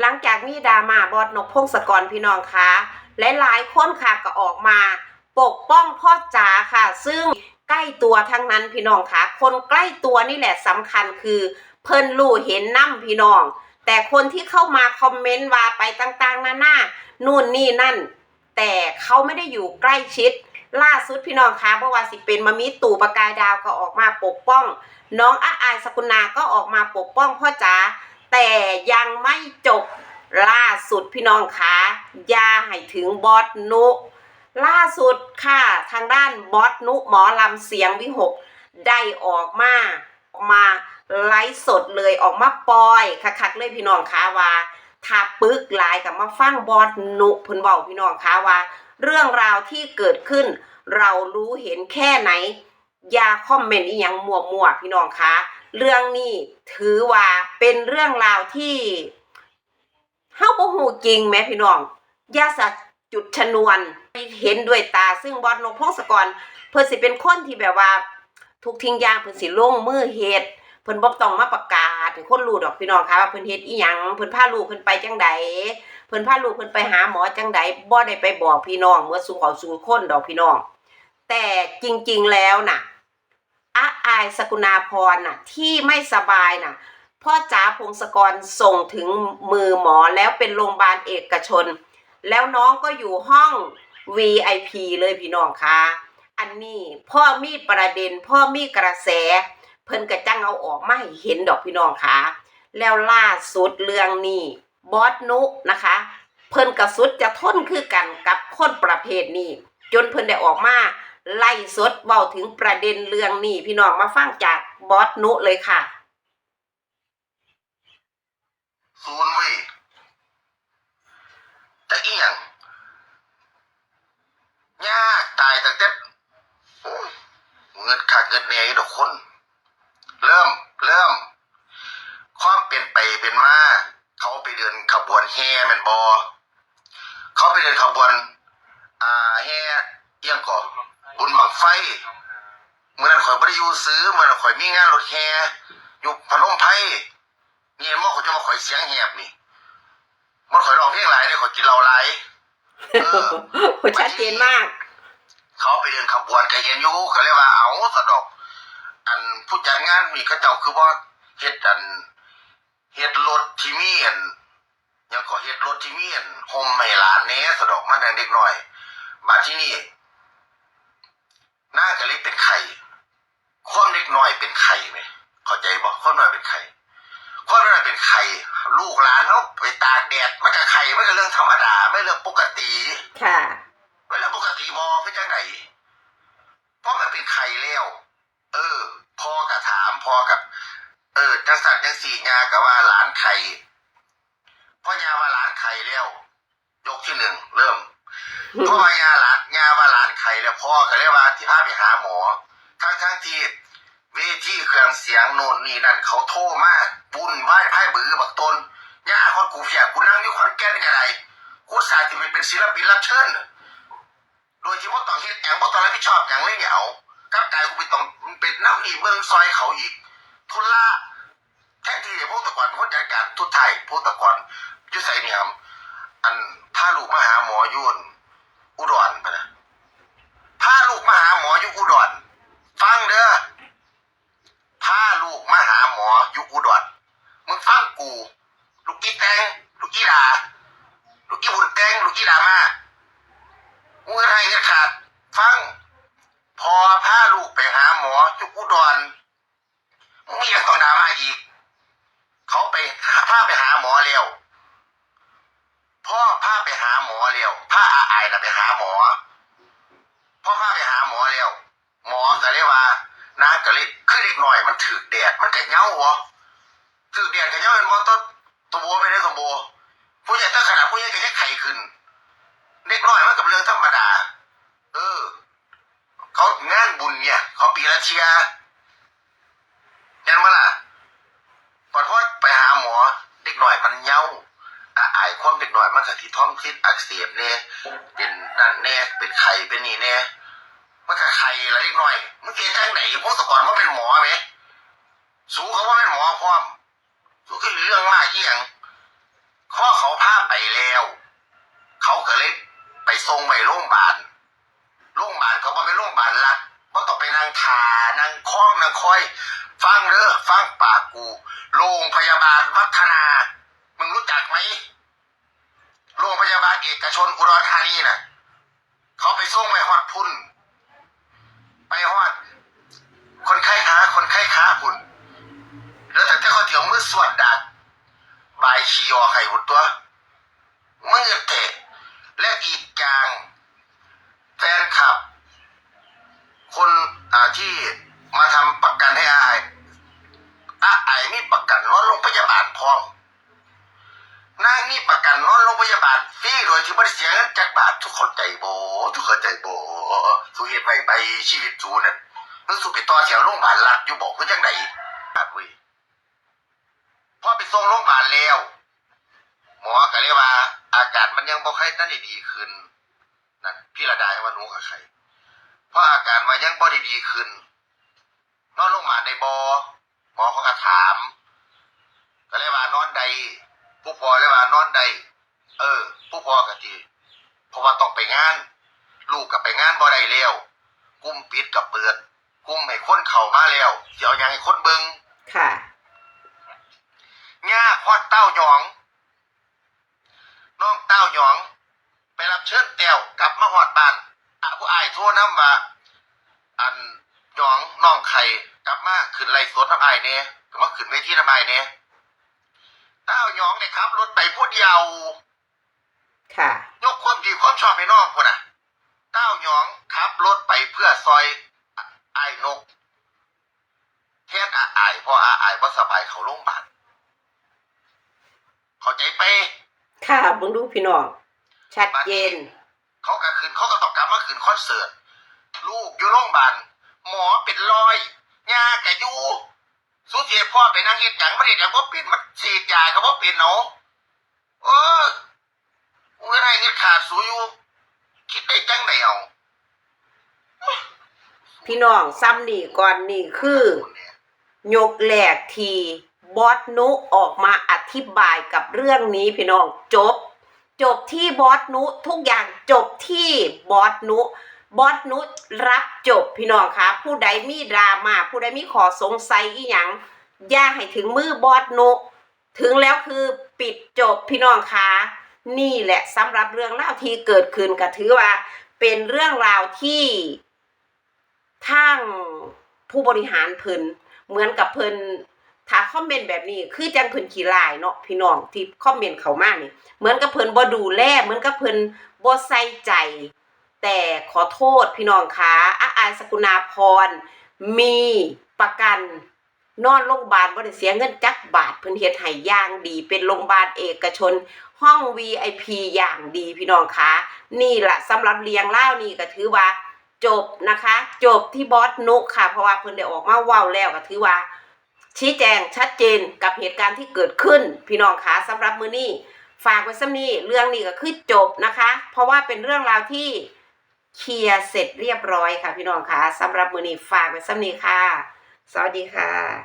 หลังจากมีดราม่าบอดนกพงศกรพี่น้องคะและหลายๆคนค่ะก็ออกมา ปกป้องพ่อจ๋าค่ะ ซึ่งใกล้ตัวทั้งนั้นพี่น้องคะคนใกล้ตัวนี่แหละสำคัญคือ เพิ่นรู้เห็นน้ำพี่น้อง แต่คนที่เข้ามาคอมเมนต์ว่าไปต่างๆนานานู่นนี่นั่น แต่เขาไม่ได้อยู่ใกล้ชิด ล่าสุดพี่น้องคะเพราะว่าสิเป็นมามีตู่ประกายดาวก็ออกมาปกป้อง น้องอาอายสกุณาก็ออกมาปกป้องพ่อจ๋า แต่ยังไม่จบล่าสุดพี่น้องคะยาให้ถึงบอสนุ ล่าสุดค่ะ ทางด้านบอสนุหมอลำเสียงวิหก ได้ออกมาออกมาไลฟ์สดเลยออกมาปล่อยคักๆเลยพี่น้องคะว่าถ้าปึกหลายกับมาฟังบอสนุเพิ่นเว้าพี่น้องคะว่า เรื่องราวที่เกิดขึ้น เรารู้เห็นแค่ไหนอย่าคอมเมนต์อีหยังมั่วๆพี่น้องคะ เรื่องนี้ถือว่าเป็นเรื่องราวที่เฮาบ่ฮู้จริงแหมพี่น้องอย่าสะจุดชนวนเห็นด้วยตา ซึ่งบอสนกพงศกรเพิ่นสิเป็นคนที่แบบว่าทุกทิ้งยางเพิ่นสิลงมือเฮ็ดเพิ่นบ่ต้องมาประกาศให้คนรู้ดอกพี่น้องคะว่าเพิ่นเฮ็ดอีหยังเพิ่นพาลูกเพิ่นไปจังใดเพิ่นพาลูกเพิ่นไปหาหมอจังใดบ่ได้ไปบอกพี่น้องเมื่อสู่ขาสู่คนดอกพี่น้อง แต่จริง ๆแล้วน่ะ อาอายสกุณาพรน่ะที่ไม่สบายน่ะพ่อจ๋าพงศกรส่งถึงมือหมอแล้วเป็นโรงพยาบาลเอกชน แล้วน้องก็อยู่ห้อง VIP เลยพี่น้องคะอันนี้พ่อมีประเด็น พ่อมีกระแส เพิ่นกระจังเอาออกมาให้เห็นดอกพี่น้องคะแล้วล่าสุดเรื่องนี้บอสนุนะคะ เพิ่นกระสุดจะทนคือกันกับคนประเภทนี้ จนเพิ่นได้ออกมา ไล่สดเว้าถึงประเด็นเรื่องนี้พี่น้องมาฟังจากบอสนุเลยค่ะศูนย์เว้ยแต่อีหยังยากตายตั้งแต่โอ้เงินขาดเงินเนี่ยดอกคน เริ่ม เริ่ม ความเปลี่ยนไปเป็นมา เขาไปเดินขบวนแห่แมนบอ เขาไปเดินขบวน อ่าแห่เอียงก่อบุญบังไฟ เมื่อนั้นข่อยบริยูซื้อเมื่อนั้นข่อยมีงานรถแห่อยู่พนมไพรนี่เห็นว่าเขาจะมาข่อยเสียงแหบนี่มันข่อยร้องเพลงหลายเนี่ยข่อยกินเหล้าหลายเออชัดเจนมาก เขาไปเดินขบวนก็เห็นอยู่เขาเรียกว่าเอาสะดอก อันผู้จัดงานมีเขาเจ้าคือว่าเฮ็ดอันเฮ็ดรถที่มีอันยังก็เฮ็ดรถที่มีอันโฮมให้หลานเนี้สะดอกมันดังเด็กน้อยมาที่นี่ น่าก็เลยเป็นไข่ความเด็กน้อยเป็นไข่ไหมเข้าใจบอกความน้อยเป็นไข่คนนั้นเป็นไข่ลูกหลานเขาไปตากแดดมันก็ไข่ไม่ใช่เรื่องธรรมดาไม่เรื่องปกติค่ะไม่เรื่องปกติมอไม่จังไหนเพราะมันเป็นไข่แล้วเออพ่อกับถามพ่อกับ เออจังสันจังสี่งากับว่าหลานไข่พ่อยาว่าหลานไข่แล้วยกที่หนึ่งเริ่มพ่อยาหลานยาว่าหลาน ไข่แล้วพ่อก็เรียกว่าที่พาไปหาหมอ ทั้งทั้งที่เวทีเครื่องเสียงโน่นนี่นั่นเขาโทรมาบุญไหว้ไพ่บือบักตนย่าคนกูเพียกูนั่งอยู่ขอนแก่นกันไรกูสายที่เป็นศิลปินรับเชิญโดยที่ว่าต้องเฮ็ดอย่างว่าต้องรับผิดชอบอย่างเลยเหนียวกับกายกูไปต้องเป็นน้ำหนีเมืองซอยเขาอีก ทุนละแท้ที่พวกตะกอนคนจัดการทุกไทยพวกตะกอนยุใส่เนี่ยครับอันถ้าลูกมาหาหมอยุ่นอุดรไปนะถ้าลูกมาหาหมออยู่อุดรฟังเด้อ พาลูกมาหาหมออยู่อุดรูลูกอีแตงลูกอีดาลูกอีบุญแตงลูกอีดามามึงให้เงินขาดฟัง พอพาลูกไปหาหมออยู่อุดรมึงมีย่างต้องดามาอีก เขาไปพาไปหาหมอแล้วพ่อพาไปหาหมอแล้วพาอาไอน่ะไปหาหมอพ่อพาไปหาหมอแล้วหมอก็เลยว่านางก็เลยคือเด็กหน่อยมันถือแดดมันก็เงาหัว ถือแดดก็เหงาเป็นมอต้นตัวไม่ได้ตัวโบผู้ใหญ่ตั้งขนาดผู้ใหญ่ก็แค่ไข่ขึ้นเด็กน้อยมันกับเรื่องธรรมดา เออ เขางานบุญเนี่ย เขาปีละเชียเห็นไหมล่ะพอดพอไปหาหมอเด็กหน่อยมันเหงาอาอายความเด็กหน่อยมันก็ที่ท้องทิศอักเสบเนี่ยเป็นนั่นแน่เป็นไข่เป็นนี่แน่มันก็ไข่ละเล็กหน้อยมันเกิดจังไหนพวกแตะก่อนว่าเป็นหมอไหมสูงเขาว่าเป็นหมอพร้อม สูคือเรื่องมาเยี่ยงขาพ่อเขาพาไปแล้ว เขาก็เลยไปส่งไปโรงพยาบาลโรงพยาบาลเขาบอกเป็นโรงพยาบาลรัฐก็ต้องไปนั่งทานั่งคล้องนั่งคอย ฟังเด้อฟังปากกูโรงพยาบาลวัฒนา มึงรู้จักไหมโรงพยาบาลเอกชนอุดรธานีน่ะ เขาไปส่งไปฮอดพุ่น ไปฮอด คนไข้ค้าคนไข้ค้าคุณ สวดดักบายชีออไข่หุดตัวมือเตะและอีกอย่างแฟนคลับ คนอ่าที่มาทำประกันให้อายอาอายมีประกันนอนโรงพยาบาลพร้อมนางมีประกันนอนโรงพยาบาลฟรีโดยที่ไม่ได้เสียเงินจากบาททุกคนใจโบ ทุกคนใจโบทุกเหตุไปไปชีวิตจูนั่นมึงสุไปต่อแถวโรงพยาบาลรัฐอยู่บอกคือจังไหนบาดเว้ย ส่งโรงพยาบาลแล้วหมอก็เลยว่า อาการมันยังบ่ค่อยนั่นด้ดีขึ้นนั่นพี่ระดาให้ว่าหนูกับใครเพราะอาการมันยังบ่ได้ดีขึ้นนอนโรงพยาบาลในบอหมอเขาก็ถาม ก็เลยว่านอนใด ผู้พอเลยว่านอนใด เออ ผู้พอก็ดีเพราะว่าต้องไปงาน ลูกกับไปงานบ่ได้แล้วกุ้มปิดกับเปิด กุ้มให้คนเข้ามาแล้วเดี๋ยวยังให้คนเบิงค่ะ ง่าคอดเต้าหยอง น้องเต้าหยอง ไปรับเชิญแต้วกลับมาหอดบ้านอะผู้อายโทษน้ำว่าอันหยองน้องไข่กลับมาขึ้นไล่สวนน้ำอายเนี่ยกลับมาขึ้นเวทีน้ำอายเนี่ยเต้าหยองเนี่ยครับรถไปผู้เดียวค่ะ ยกความดีความชอบให้น้องคนน่ะ เต้าหยองขับรถไปเพื่อซอยอะอายนก เทศอาอายเพราะอาอายว่าสบายเขาโรงพยาบาล เข้าใจไปค่ะเบิ่งดูพี่น้อง ชัดเจน เขาก็คืนเขาก็ต้องกลับมาคืนคอนเสิร์ต ลูกอยู่โรงพยาบาลหมอเป็นรอยยาแกอยู่สูเสียพ่อไปนั่งเฮ็ดหยังไม่ได้หยังว่าเปลี่ยนมันฉีดยาก็บ่เปลี่ยนเนาะเออเมื่อไรเงินขาดสูอยู่คิดได้จังไดเอาพี่น้องซ้ำนี่ก่อนนี่คือ ยกแหลกที บอสนุออกมาอธิบายกับเรื่องนี้พี่น้องจบ จบที่บอสนุทุกอย่างจบที่บอสนุบอสนุรับจบพี่น้องคะผู้ใดมีดราม่าผู้ใดมีขอสงสัยอีหยังย่าให้ถึงมือบอสนุถึงแล้วคือปิดจบพี่น้องคะนี่แหละสำหรับเรื่องราวที่เกิดขึ้นก็ถือว่า เป็นเรื่องราวที่ทางผู้บริหารเพิ่นเหมือนกับเพิ่น ถ้าคอมเมนต์แบบนี้ คือจังเพิ่นขี้ลายเนาะพี่น้องที่คอมเมนต์เข้ามานี่เหมือนกับเพิ่นบ่ดูแลเหมือนกับเพิ่นบ่ใส่ใจ แต่ขอโทษพี่น้องคะอาอายสกุณาพร มีประกันนอนโรงพยาบาลบ่ได้เสียเงินจักบาทเพิ่นเฮ็ดให้อย่างดี เป็นโรงพยาบาลเอกชน ห้อง VIP อย่างดีพี่น้องคะนี่แหละสำหรับเรียงเล่านี่ก็ถือว่าจบนะคะ จบที่บอสนุกค่ะ เพราะว่าเพิ่นได้ออกมาเว้าแล้วก็ถือว่า ชี้แจงชัดเจนกับเหตุการณ์ที่เกิดขึ้น พี่น้องคะสำหรับมือนี้ฝากไว้ซ้ำนี้เรื่องนี้ก็คือจบนะคะ เพราะว่าเป็นเรื่องราวที่เคลียร์เสร็จเรียบร้อยค่ะ พี่น้องคะสำหรับมือนี้ฝากไว้ซ้ำนี้ค่ะ สวัสดีค่ะ